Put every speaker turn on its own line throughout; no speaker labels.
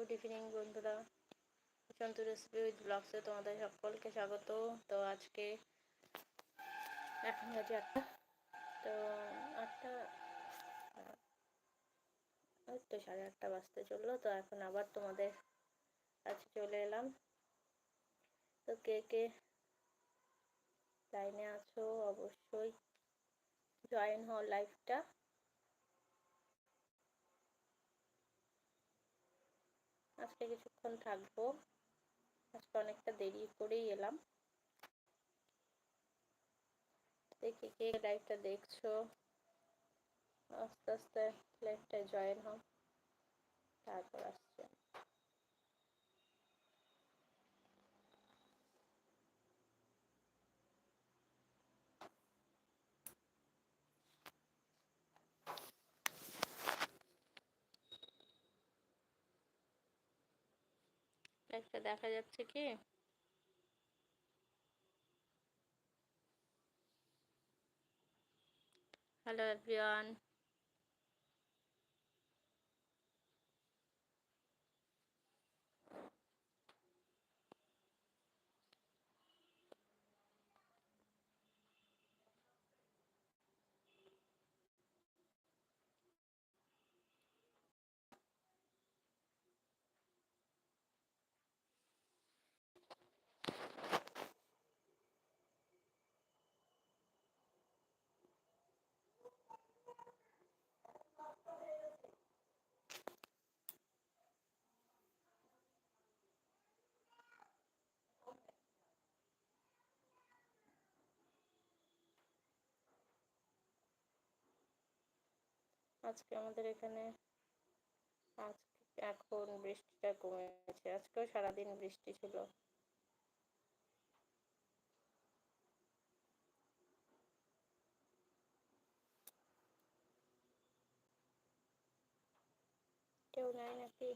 Good evening বন্ধুরা। Santu recipe with ব্লগসে তোমাদের সকলকে স্বাগত। তো আজকে এখন বাজে আটটা। তো আটটা ওই তো সাড়ে আটটা বাজতে চলল। তো এখন আবার তোমাদের কাছে চলে এলাম। তো কে কে লাইনে আছো, অবশ্যই জয়েন হও লাইভটা আজকে কিছুক্ষণ থাকব। আজকে অনেকটা দেরি করেই এলাম। দেখি কে লাইভটা দেখছ। আস্তে আস্তে লাইভটা জয়েন হও। তারপর আসছে একটা দেখা যাচ্ছে কি? হ্যালো এভরিওয়ান আজকে আমাদের এখানে আজকে এখন বৃষ্টিটা কমে গেছে আজকেও সারাদিন বৃষ্টি ছিল। কেউ নাই নাকি?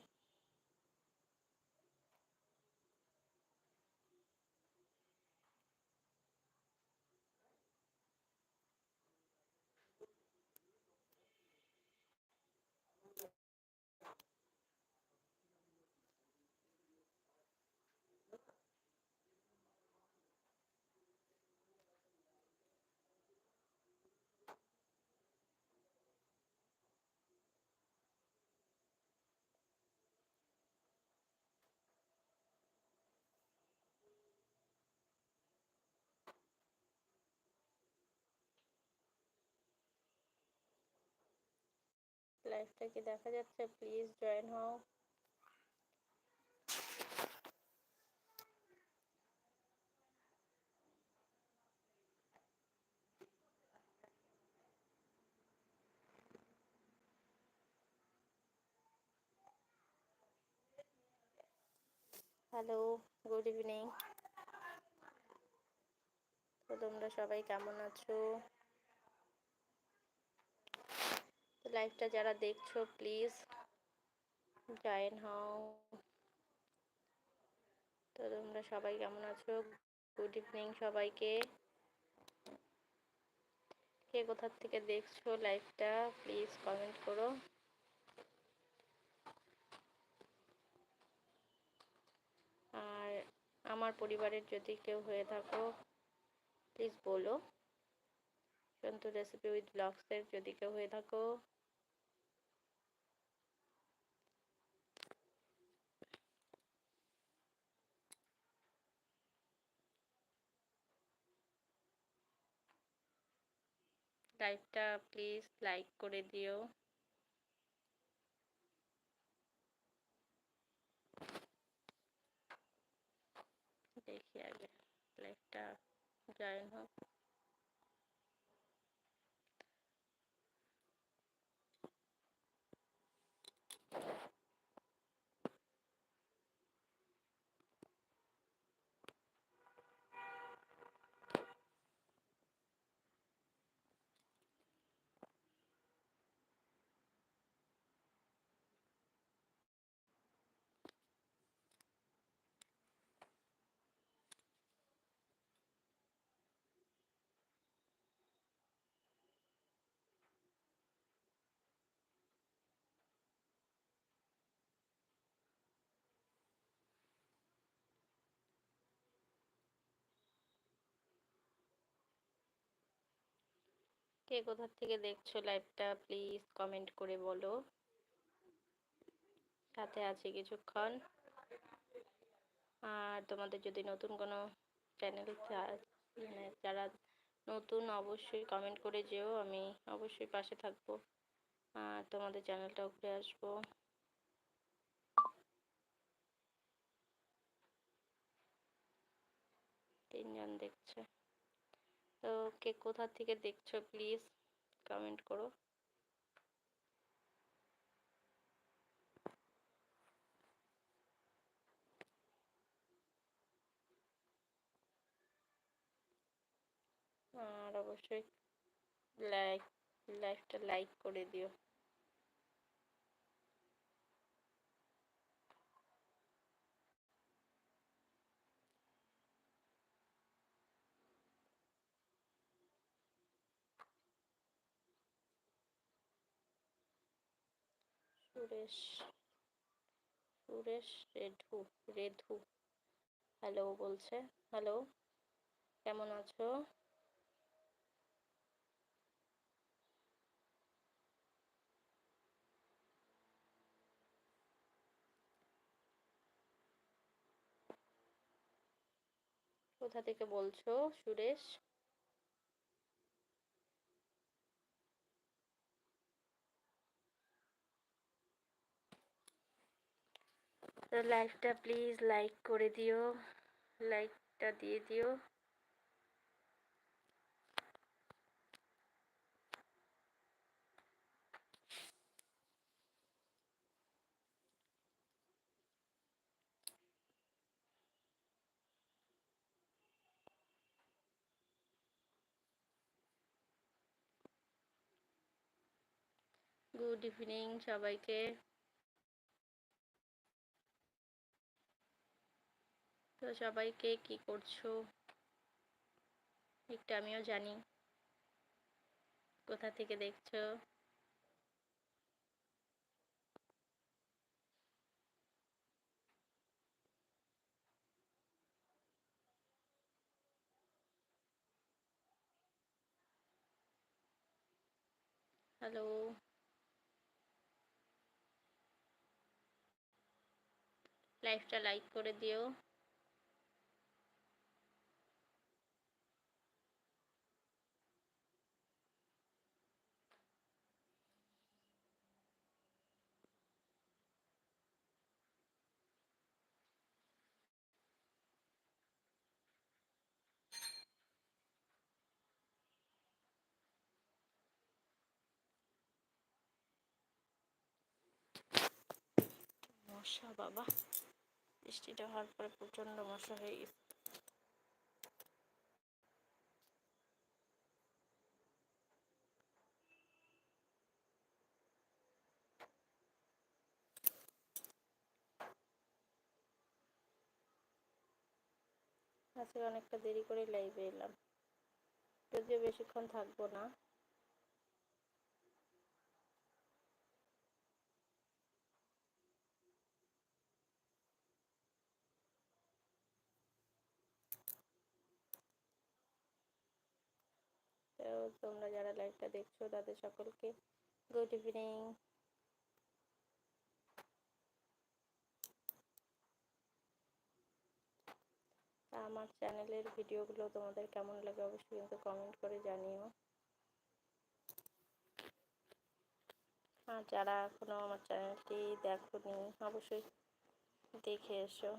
লাইভটা কি দেখা যাচ্ছে প্লিজ জয়েন হও। হ্যালো গুড ইভিনিং তো তোমরা সবাই কেমন আছো? লাইভটা যারা দেখছ প্লিজ জয়েন হও। তো তোমরা সবাই কেমন আছো? গুড ইভিনিং সবাইকে। কে কোথার থেকে দেখছ লাইভটা প্লিজ কমেন্ট করো। আর আমার পরিবারের যদি কেউ হয়ে থাকো প্লিজ বলো। সন্তু রেসিপি উইথ ব্লগসের যদি কেউ হয়ে থাকো। লাইভটা প্লিজ লাইক করে দিও। দেখি আগে লাইভটা জয়েন হোক। কে কোথা থেকে দেখছ লাইভটা প্লিজ কমেন্ট করে বলো। সাথে আছি কিছুক্ষণ। আর তোমাদের যদি নতুন কোনো চ্যানেল যারা নতুন, অবশ্যই কমেন্ট করে যেও, আমি অবশ্যই পাশে থাকব। আর তোমাদের চ্যানেলটাও ঘুরে আসব। তিনজন দেখছে। তো কে কোথা থেকে দেখছ প্লিজ কমেন্ট করো। আর অবশ্যই লাইক লাইভটা লাইক করে দিও। সুরেশ সুরেশ রেধু রেধু। হ্যালো বলছে। হ্যালো কেমন আছো? কোথা থেকে বলছো? সুরেশ? তো লাইভটা প্লিজ লাইক করে দিও। লাইকটা দিয়ে দিও। গুড ইভিনিং সবাইকে। তো সবাইকে কি করছ? একটু আমিও জানি। কোথা থেকে দেখছ? হ্যালো। লাইভটা লাইক করে দিও। মশা, বাবা। বৃষ্টিটা হওয়ার পরে প্রচণ্ড মশা হয়ে গেছে। আজকে অনেকটা দেরি করে লাইভে এলাম। যদিও বেশিক্ষণ থাকব না। তোমরা যারা লাইভটা দেখছ, তাদের সকলকে গুড ইভিনিং আমার চ্যানেলের ভিডিওগুলো তোমাদের কেমন লাগে অবশ্যই কিন্তু কমেন্ট করে জানিও। আর যারা এখনও আমার চ্যানেলটি দেখোনি, অবশ্যই দেখে এসো।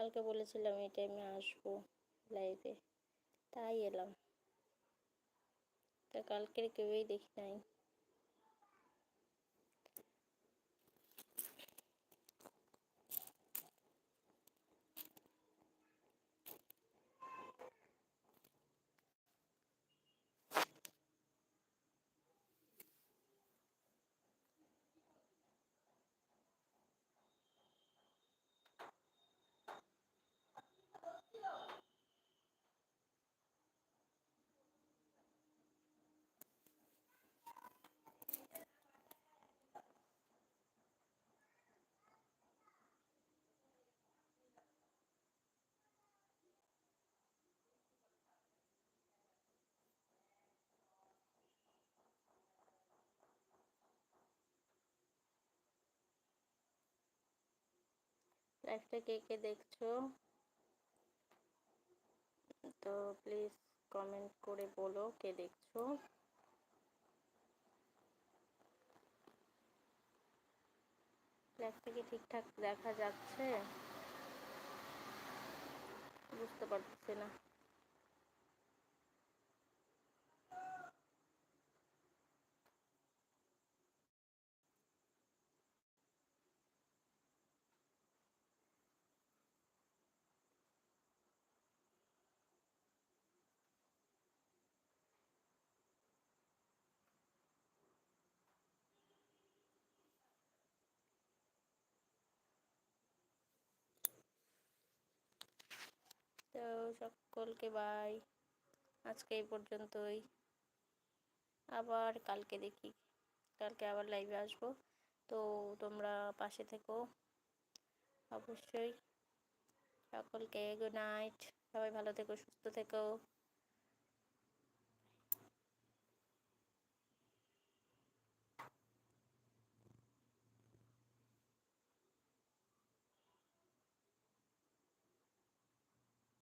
কালকে বলেছিলাম এই টাইমে আসব লাইভে তাই এলাম। তা কালকের কেউই দেখি নাই। লাইভটা কে কে দেখছ? তো প্লিজ কমেন্ট করে বলো কে দেখছ। লাইভটা কি ঠিকঠাক দেখা যাচ্ছে? বুঝতে পারছি না। তো সকলকে বাই আজকে এই পর্যন্তই। আবার কালকে দেখি। কালকে আবার লাইভে আসব। তো তোমরা পাশে থেকো। অবশ্যই। সকলকে গুড নাইট সবাই ভালো থেকো, সুস্থ থেকো।